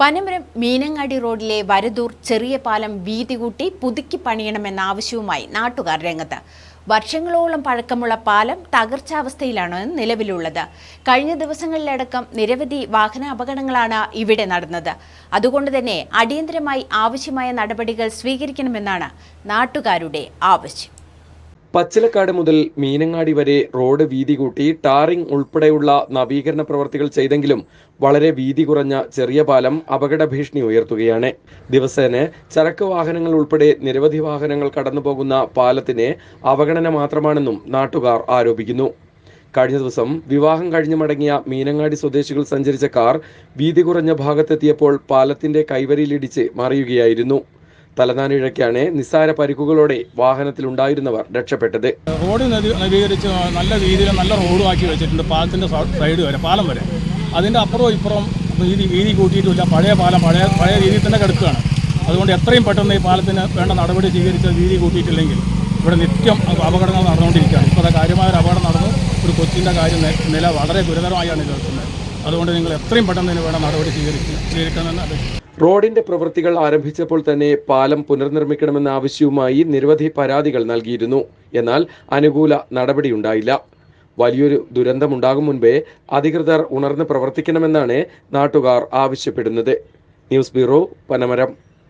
പനമരം മീനങ്ങാടി റോഡിലെ വരദൂർ ചെറിയ പാലം വീതി കൂട്ടി പുതുക്കി പണിയണമെന്ന ആവശ്യവുമായി നാട്ടുകാർ രംഗത്ത്. വർഷങ്ങളോളം പഴക്കമുള്ള പാലം തകർച്ചാവസ്ഥയിലാണ് നിലവിലുള്ളത്. കഴിഞ്ഞ ദിവസങ്ങളിലടക്കം നിരവധി വാഹന അപകടങ്ങളാണ് ഇവിടെ നടന്നത്. അതുകൊണ്ട് തന്നെ അടിയന്തരമായി ആവശ്യമായ നടപടികൾ സ്വീകരിക്കണമെന്നാണ് നാട്ടുകാരുടെ ആവശ്യം. പച്ചിലക്കാട് മുതൽ മീനങ്ങാടി വരെ റോഡ് വീതി കൂട്ടി ടാറിംഗ് ഉൾപ്പെടെയുള്ള നവീകരണ പ്രവർത്തികൾ ചെയ്തെങ്കിലും വളരെ വീതി കുറഞ്ഞ ചെറിയ പാലം അപകട ഭീഷണി ഉയർത്തുകയാണ്. ദിവസേന ചരക്ക് വാഹനങ്ങൾ ഉൾപ്പെടെ നിരവധി വാഹനങ്ങൾ കടന്നുപോകുന്ന പാലത്തിന് അവഗണന മാത്രമാണെന്നും നാട്ടുകാർ ആരോപിക്കുന്നു. കഴിഞ്ഞ ദിവസം വിവാഹം കഴിഞ്ഞു മടങ്ങിയ മീനങ്ങാടി സ്വദേശികൾ സഞ്ചരിച്ച കാർ വീതി കുറഞ്ഞ ഭാഗത്തെത്തിയപ്പോൾ പാലത്തിന്റെ കൈവരിയിലിടിച്ച് മറിയുകയായിരുന്നു. തലനാരിഴയ്ക്കാണ് നിസ്സാര പരിക്കുകളോടെ വാഹനത്തിൽ ഉണ്ടായിരുന്നവർ രക്ഷപ്പെട്ടത്. റോഡ് നവീ- നവീകരിച്ച് നല്ല രീതിയിൽ നല്ല റോഡുമാക്കി വെച്ചിട്ടുണ്ട് പാലത്തിന്റെ സൈഡ് വരെ പാലം വരെ. അതിന്റെ അപ്പുറവും ഇപ്പുറം വീതി വീതി കൂട്ടിയിട്ടില്ല പഴയ പാലം പഴയ പഴയ രീതിയിൽ തന്നെ കിടക്കുകയാണ്. അതുകൊണ്ട് എത്രയും പെട്ടെന്ന് ഈ പാലത്തിന് വേണ്ട നടപടി സ്വീകരിച്ച് വീതി കൂട്ടിയിട്ടില്ലെങ്കിൽ ഇവിടെ നിത്യം അപകടങ്ങൾ നടന്നുകൊണ്ടിരിക്കുകയാണ്. ഇപ്പോൾ കാര്യമായ ഒരു അപകടം നടന്നു. ഒരു കൊച്ചിന്റെ കാര്യം നില വളരെ ഗുരുതരമായാണ് നിൽക്കുന്നത് അതുകൊണ്ട് നിങ്ങൾ എത്രയും പെട്ടെന്ന് ഇതിന് വേണം നടപടി സ്വീകരിച്ച് സ്വീകരിക്കണമെന്ന് റോഡിന്റെ പ്രവൃത്തികൾ ആരംഭിച്ചപ്പോൾ തന്നെ പാലം പുനർനിർമ്മിക്കണമെന്ന ആവശ്യവുമായി നിരവധി പരാതികൾ നൽകിയിരുന്നു. എന്നാൽ അനുകൂല നടപടിയുണ്ടായില്ല. വലിയൊരു ദുരന്തമുണ്ടാകും മുൻപേ അധികൃതർ ഉണർന്ന് പ്രവർത്തിക്കണമെന്നാണ് നാട്ടുകാർ ആവശ്യപ്പെടുന്നത്. News bureau Panamaram.